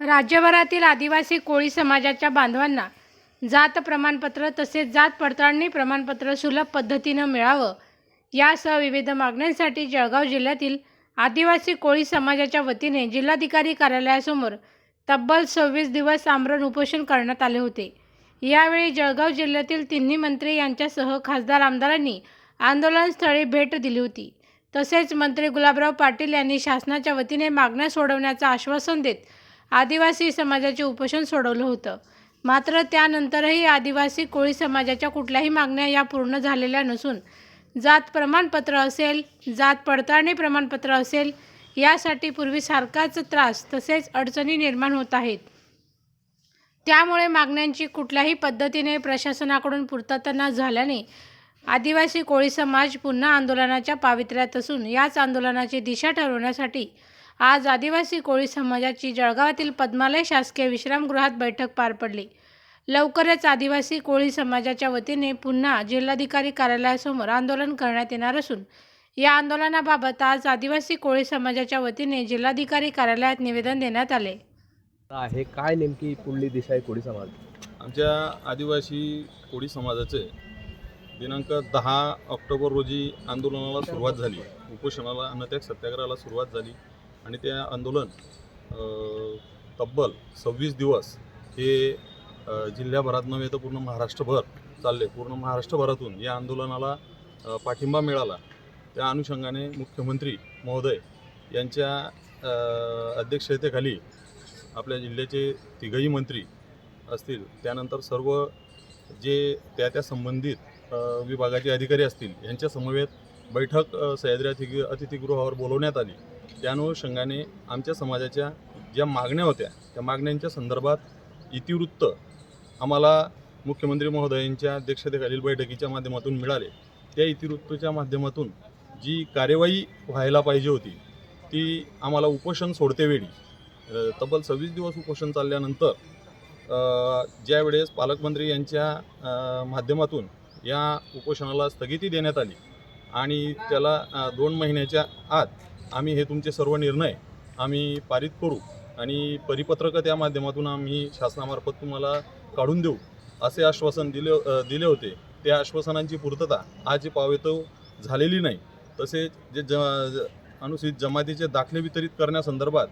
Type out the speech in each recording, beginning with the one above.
राज्यभरातील आदिवासी कोळी समाजाच्या बांधवांना जात प्रमाणपत्र तसेच जात पडताळणी प्रमाणपत्र सुलभ पद्धतीनं मिळावं यासह विविध मागण्यांसाठी जळगाव जिल्ह्यातील आदिवासी कोळी समाजाच्या वतीने जिल्हाधिकारी कार्यालयासमोर तब्बल सव्वीस दिवस आमरण उपोषण करण्यात आले होते. यावेळी जळगाव जिल्ह्यातील तिन्ही मंत्री यांच्यासह खासदार आमदारांनी आंदोलनस्थळी भेट दिली होती. तसेच मंत्री गुलाबराव पाटील यांनी शासनाच्या वतीने मागण्या सोडवण्याचं आश्वासन देत आदिवासी समाजाचे उपोषण सोडवलं होतं. मात्र त्यानंतरही आदिवासी कोळी समाजाच्या कुठल्याही मागण्या या पूर्ण झालेल्या नसून जात प्रमाणपत्र असेल जात पडताळणी प्रमाणपत्र असेल यासाठी पूर्वीसारखाच त्रास तसेच अडचणी निर्माण होत आहेत. त्यामुळे मागण्यांची कुठल्याही पद्धतीने प्रशासनाकडून पूर्तता न झाल्याने आदिवासी कोळी समाज पुन्हा आंदोलनाच्या पावित्र्यात असून याच आंदोलनाची दिशा ठरवण्यासाठी आज आदिवासी कोळी समाजाची जळगावातील पद्मालय शासकीय विश्रामगृहात बैठक पार पडली. लवकरच आदिवासी कोळी समाजाच्या वतीने पुन्हा जिल्हाधिकारी कार्यालयासमोर आंदोलन करण्यात येणार असून या आंदोलनाबाबत आज आदिवासी कोळी समाजाच्या वतीने जिल्हाधिकारी कार्यालयात निवेदन देण्यात आले. आहे काय नेमकी पुढली दिशा आहे कोळी समाज? आमच्या आदिवासी कोळी समाजाचे दिनांक दहा ऑक्टोबर रोजी आंदोलनाला सुरुवात झाली. उपोषणाला अन्नत्याग सत्याग्रहाला सुरुवात झाली. आणि ते आंदोलन तब्बल सव्वीस दिवस हे जिल्ह्याभरात नव्हे तर पूर्ण महाराष्ट्रभर चालले. पूर्ण महाराष्ट्रभरातून या आंदोलनाला पाठिंबा मिळाला. त्या अनुषंगाने मुख्यमंत्री महोदय यांच्या अध्यक्षतेखाली आपल्या जिल्ह्याचे तिघही मंत्री असतील. त्यानंतर सर्व जे त्या त्या संबंधित विभागाचे अधिकारी असतील यांच्या समवेत बैठक सह्याद्री अतिथी अतिथीगृहावर बोलवण्यात आली. त्या अनुषंगाने आमच्या समाजाच्या ज्या मागण्या होत्या त्या मागण्यांच्या संदर्भात इतिवृत्त आम्हाला मुख्यमंत्री महोदयांच्या अध्यक्षतेखालील बैठकीच्या माध्यमातून मिळाले. त्या इतिवृत्ताच्या माध्यमातून जी कार्यवाही व्हायला पाहिजे होती ती आम्हाला उपोषण सोडतेवेळी तब्बल सव्वीस दिवस उपोषण चालल्यानंतर ज्यावेळेस पालकमंत्री यांच्या माध्यमातून या उपोषणाला स्थगिती देण्यात आली आणि त्याला दोन महिन्याच्या आत आम्ही हे तुमचे सर्व निर्णय आम्ही पारित करू आणि परिपत्रकं त्या माध्यमातून आम्ही शासनामार्फत तुम्हाला काढून देऊ असे आश्वासन दिले दिले होते. त्या आश्वासनांची पूर्तता आज पावेतो झालेली नाही. तसेच जे ज ज- अनुसूचित जमातीचे दाखले वितरित करण्यासंदर्भात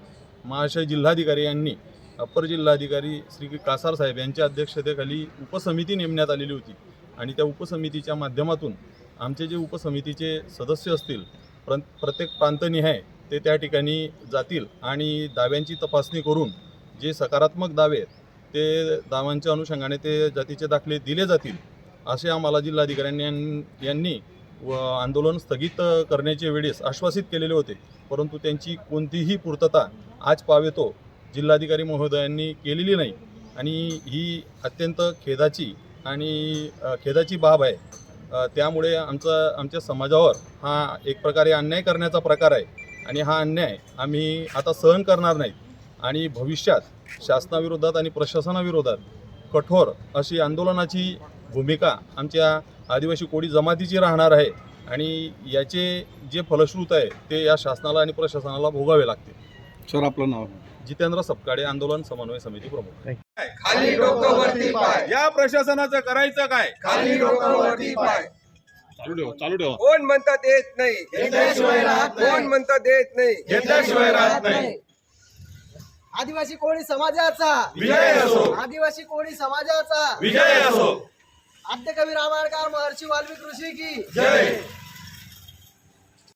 महाशय जिल्हाधिकारी यांनी अप्पर जिल्हाधिकारी श्री कासार साहेब यांच्या अध्यक्षतेखाली उपसमिती नेमण्यात आलेली होती. आणि त्या उपसमितीच्या माध्यमातून आमचे जे उपसमितीचे सदस्य असतील प्र प्रत्येक प्रांतनिहाय ते त्या ठिकाणी जातील आणि दाव्यांची तपासणी करून जे सकारात्मक दावे आहेत ते दाव्यांच्या अनुषंगाने ते जातीचे दाखले दिले जातील असे आम्हाला जिल्हाधिकाऱ्यांनी यां- यांनी व आंदोलन स्थगित करण्याच्या वेळेस आश्वासित केलेले होते. परंतु त्यांची कोणतीही पूर्तता आज पावेतो जिल्हाधिकारी महोदयांनी केलेली नाही. आणि ही अत्यंत खेदाची आणि खेदाची बाब आहे. त्यामुळे आमचं आमच्या समाजावर हा एक प्रकारे अन्याय करण्याचा प्रकार आहे आणि हा अन्याय आम्ही आता सहन करणार नाही. आणि भविष्यात शासनाविरोधात आणि प्रशासनाविरोधात कठोर अशी आंदोलनाची भूमिका आमच्या आदिवासी कोळी जमातीची राहणार आहे आणि याचे जे फलश्रुत आहे ते या शासनाला आणि प्रशासनाला भोगावे लागते. सर आपलं नाव? जितेंद्र सपकाळे आंदोलन समन्वय समिती प्रमुख. खाली डोकं वरती पाय. या प्रशासनाचं करायचं काय? खाली डोकं वरती पाय. चालू ठेवा चालू ठेवा. कोण म्हणतं देत नाही? घेतल्याशिवाय राहत नाही. कोण म्हणतं देत नाही? घेतल्याशिवाय राहत नाही. आदिवासी कोळी समाजाचा. विजय असो. आदिवासी कोळी समाजाचा. विजय असो. आद्य कवी रामायणकार महर्षी वाल्मिक ऋषी की. जय.